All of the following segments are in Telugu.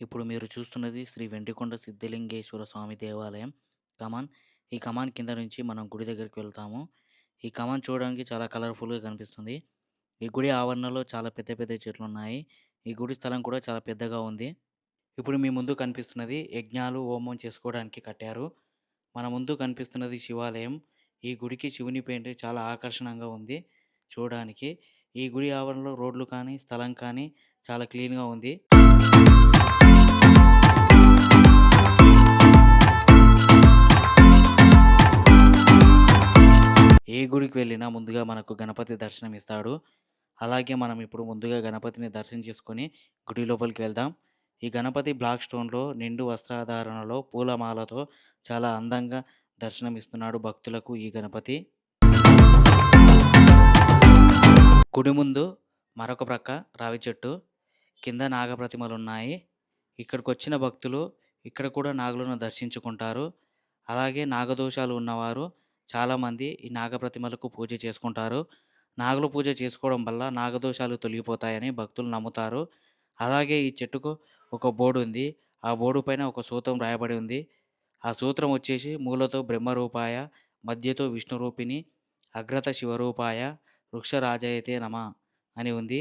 ఇప్పుడు మీరు చూస్తున్నది శ్రీ వెండికొండ సిద్ధలింగేశ్వర స్వామి దేవాలయం కమాన్. ఈ కమాన్ కింద నుంచి మనం గుడి దగ్గరికి వెళ్తాము. ఈ కమాన్ చూడడానికి చాలా కలర్‌ఫుల్‌గా కనిపిస్తుంది. ఈ గుడి ఆవరణలో చాలా పెద్ద పెద్ద చెట్లు ఉన్నాయి ఈ గుడి స్థలం కూడా చాలా పెద్దగా ఉంది. ఇప్పుడు మీ ముందు కనిపిస్తున్నది యజ్ఞాలు, హోమం చేసుకోవడానికి కట్టారు. మన ముందు కనిపిస్తున్నది శివాలయం. ఈ గుడికి శివుని పెయింట్ చాలా ఆకర్షణంగా ఉంది చూడడానికి. ఈ గుడి ఆవరణలో రోడ్లు కానీ, స్థలం కానీ చాలా క్లీన్‌గా ఉంది. గుడికి వెళ్ళినా ముందుగా మనకు గణపతి దర్శనం ఇస్తాడు. అలాగే మనం ఇప్పుడు ముందుగా గణపతిని దర్శనం చేసుకొని గుడి లోపలికి వెళ్దాం. ఈ గణపతి బ్లాక్ స్టోన్‌లో నిండు వస్త్రాధారణలో పూలమాలతో చాలా అందంగా దర్శనమిస్తున్నాడు భక్తులకు ఈ గణపతి. గుడి ముందు మరొక ప్రక్క రావి చెట్టు. కింద ఉన్నాయి ఇక్కడికి వచ్చిన భక్తులు ఇక్కడ కూడా నాగులను దర్శించుకుంటారు. అలాగే నాగదోషాలు ఉన్నవారు చాలామంది ఈ నాగప్రతిమలకు పూజ చేసుకుంటారు. నాగుల పూజ చేసుకోవడం వల్ల నాగదోషాలు తొలగిపోతాయని భక్తులు నమ్ముతారు. అలాగే ఈ చెట్టుకు ఒక బోర్డు ఉంది. ఆ బోర్డు పైన ఒక సూత్రం రాయబడి ఉంది. ఆ సూత్రం వచ్చేసి మూలతో బ్రహ్మరూపాయ, మధ్యతో విష్ణురూపిణి, అగ్రత శివరూపాయ, వృక్షరాజయతే నమ అని ఉంది.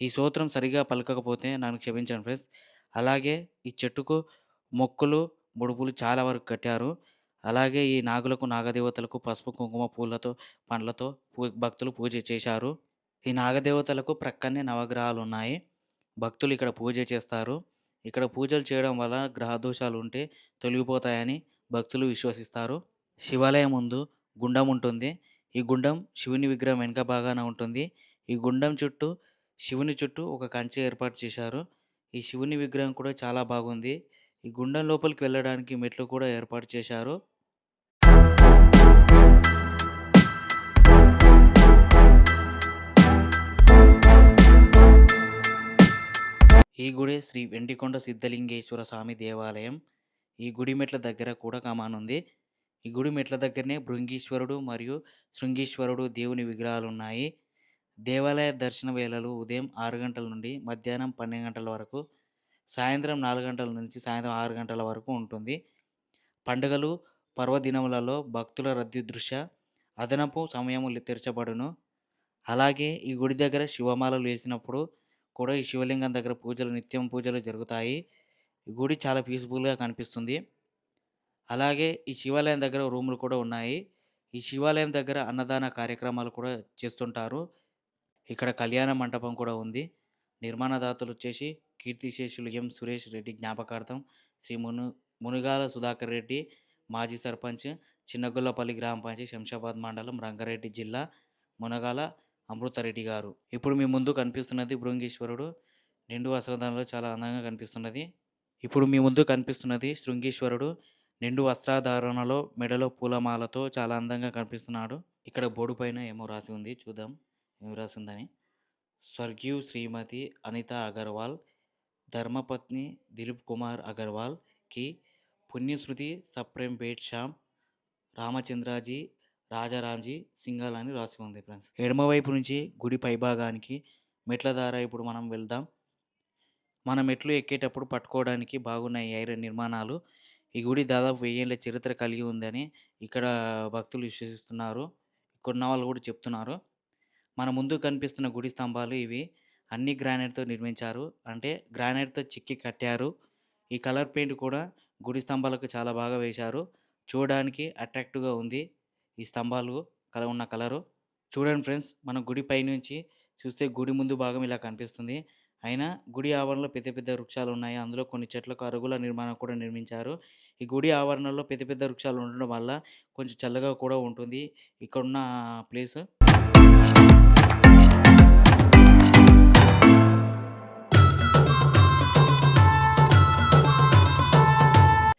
ఈ సూత్రం సరిగ్గా పలకకపోతే నన్ను క్షమించండి ఫ్రెండ్స్. అలాగే ఈ చెట్టుకు మొక్కులు, ముడుపులు చాలా వరకు కట్టారు. అలాగే ఈ నాగులకు, నాగదేవతలకు పసుపు, కుంకుమ, పూలతో, పండ్లతో పూ భక్తులు పూజ చేశారు. ఈ నాగదేవతలకు ప్రక్కనే నవగ్రహాలున్నాయి. భక్తులు ఇక్కడ పూజ చేస్తారు. ఇక్కడ పూజలు చేయడం వల్ల గ్రహ దోషాలు ఉంటే తొలగిపోతాయని భక్తులు విశ్వసిస్తారు. శివాలయం ముందు గుండం ఉంటుంది. ఈ గుండం శివుని విగ్రహం వెనుక బాగాన ఉంటుంది. ఈ గుండం చుట్టూ శివుని చుట్టూ ఒక కంచె ఏర్పాటు చేశారు. ఈ శివుని విగ్రహం కూడా చాలా బాగుంది. ఈ గుండం లోపలికి వెళ్ళడానికి మెట్లు కూడా ఏర్పాటు చేశారు. ఈ గుడి శ్రీ వెండికొండ సిద్ధలింగేశ్వర స్వామి దేవాలయం. ఈ గుడి మెట్ల దగ్గర కూడా కమాన్ ఉంది. ఈ గుడి మెట్ల దగ్గరనే భృంగీశ్వరుడు మరియు శృంగీశ్వరుడు దేవుని విగ్రహాలు ఉన్నాయి దేవాలయ దర్శన వేళలు ఉదయం ఆరు గంటల నుండి మధ్యాహ్నం 12 గంటల వరకు, సాయంత్రం నాలుగు గంటల నుంచి సాయంత్రం ఆరు గంటల వరకు ఉంటుంది. పండుగలు, పర్వదినములలో భక్తుల రద్దీ దృష్ట్యా అదనపు సమయము తెరచబడును. అలాగే ఈ గుడి దగ్గర శివమాలలు వేసినప్పుడు కూడా ఈ శివలింగం దగ్గర పూజలు నిత్యం పూజలు జరుగుతాయి. ఈ గుడి చాలా పీస్‌ఫుల్‌గా కనిపిస్తుంది. అలాగే ఈ శివాలయం దగ్గర రూములు కూడా ఉన్నాయి. ఈ శివాలయం దగ్గర అన్నదాన కార్యక్రమాలు కూడా చేస్తుంటారు. ఇక్కడ కళ్యాణ మంటపం కూడా ఉంది. నిర్మాణదాతలు వచ్చేసి కీర్తిశేషులు ఎం. సురేష్ రెడ్డి జ్ఞాపకార్థం శ్రీ మును మునుగాల సుధాకర్ రెడ్డి, మాజీ సర్పంచ్, చిన్నగొల్లపల్లి గ్రామ పంచాయతీ, శంషాబాద్ మండలం, రంగారెడ్డి జిల్లా, మునగాల అమృతారెడ్డి గారు. ఇప్పుడు మీ ముందు కనిపిస్తున్నది భృంగీశ్వరుడు. నిండు వస్త్రధారణలో చాలా అందంగా కనిపిస్తున్నది. ఇప్పుడు మీ ముందు కనిపిస్తున్నది శృంగీశ్వరుడు. నిండు వస్త్రధారణలో మెడలో పూలమాలతో చాలా అందంగా కనిపిస్తున్నాడు. ఇక్కడ బోర్డు పైన ఏమో రాసి ఉంది. చూద్దాం రాసి ఉందని స్వర్గీయు శ్రీమతి అనిత అగర్వాల్, ధర్మపత్ని దిలీప్ కుమార్ అగర్వాల్‌కి పుణ్యశృతి సప్రేమ్ బేట్ శ్యామ్ రామచంద్రాజీ రాజారాంజీ సింగాల్ అని రాసి ఉంది ఫ్రెండ్స్. ఎడమ వైపు నుంచి గుడి పైభాగానికి మెట్ల ద్వారా ఇప్పుడు మనం వెళ్దాం. మన మెట్లు ఎక్కేటప్పుడు పట్టుకోవడానికి బాగున్నాయి ఈ ఐరన్ నిర్మాణాలు. ఈ గుడి దాదాపు వెయ్యేళ్ళ చరిత్ర కలిగి ఉందని ఇక్కడ భక్తులు విశ్వసిస్తున్నారు. కొన్న వాళ్ళు కూడా చెప్తున్నారు. మన ముందు కనిపిస్తున్న గుడి స్తంభాలు ఇవి. అన్ని గ్రానైట్‌తో నిర్మించారు. అంటే గ్రానైట్‌తో చిక్కి కట్టారు. ఈ కలర్ పెయింట్ కూడా గుడి స్తంభాలకు చాలా బాగా వేశారు. చూడడానికి అట్రాక్టివ్‌గా ఉంది. ఈ స్తంభాలు కల ఉన్న కలరు. చూడండి ఫ్రెండ్స్ మనం గుడి పైనుంచి చూస్తే గుడి ముందు భాగం ఇలా కనిపిస్తుంది. అయినా గుడి ఆవరణలో పెద్ద పెద్ద వృక్షాలు ఉన్నాయి. అందులో కొన్ని చెట్లకు అరుగుల నిర్మాణం కూడా నిర్మించారు. ఈ గుడి ఆవరణలో పెద్ద పెద్ద వృక్షాలు ఉండడం వల్ల కొంచెం చల్లగా కూడా ఉంటుంది ఇక్కడున్న ప్లేస్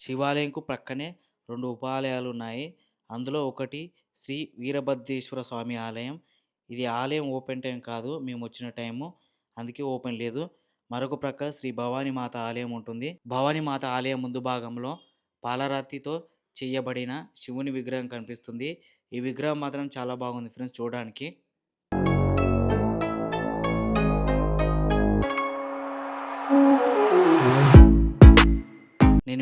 శివాలయంకు ప్రక్కనే రెండు ఉపాలయాలు ఉన్నాయి అందులో ఒకటి శ్రీ వీరభద్రేశ్వర స్వామి ఆలయం. ఇది ఆలయం ఓపెన్ టైం కాదు. మేము వచ్చిన టైము. అందుకే ఓపెన్ లేదు. మరొక ప్రక్క శ్రీ భవానీమాత ఆలయం ఉంటుంది. భవానీమాత ఆలయం ముందు భాగంలో పాలరాతితో చేయబడిన శివుని విగ్రహం కనిపిస్తుంది. ఈ విగ్రహం మాత్రం చాలా బాగుంది ఫ్రెండ్స్ చూడడానికి.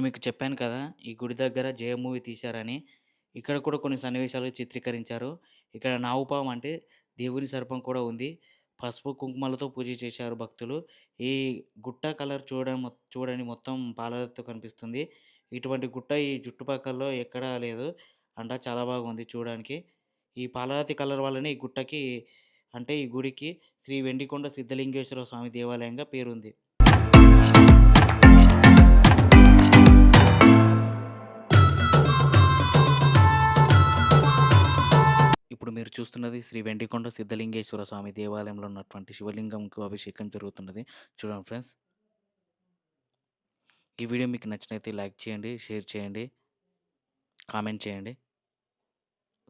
మీకు చెప్పాను కదా! ఈ గుడి దగ్గర జయ మూవీ తీశారని. ఇక్కడ కూడా కొన్ని సన్నివేశాలు చిత్రీకరించారు. ఇక్కడ నావుపావం అంటే దేవుని సర్పం కూడా ఉంది. పసుపు, కుంకుమలతో పూజ చేశారు భక్తులు. ఈ గుట్ట కలర్ చూడ చూడని చూడండి మొత్తం పాలతో కనిపిస్తుంది. ఇటువంటి గుట్ట ఈ చుట్టుపక్కల ఎక్కడా లేదు. అంట చాలా బాగుంది చూడడానికి. ఈ పాలరాతి కలర్ వల్లనే ఈ గుట్టకి అంటే ఈ గుడికి శ్రీ వెండికొండ సిద్ధలింగేశ్వర స్వామి దేవాలయంగా పేరుంది. చూస్తున్నది శ్రీ వెండికొండ సిద్ధలింగేశ్వర స్వామి దేవాలయంలో ఉన్నటువంటి శివలింగంకు అభిషేకం జరుగుతున్నది. చూడండి ఫ్రెండ్స్. ఈ వీడియో మీకు నచ్చినైతే లైక్ చేయండి, షేర్ చేయండి, కామెంట్ చేయండి.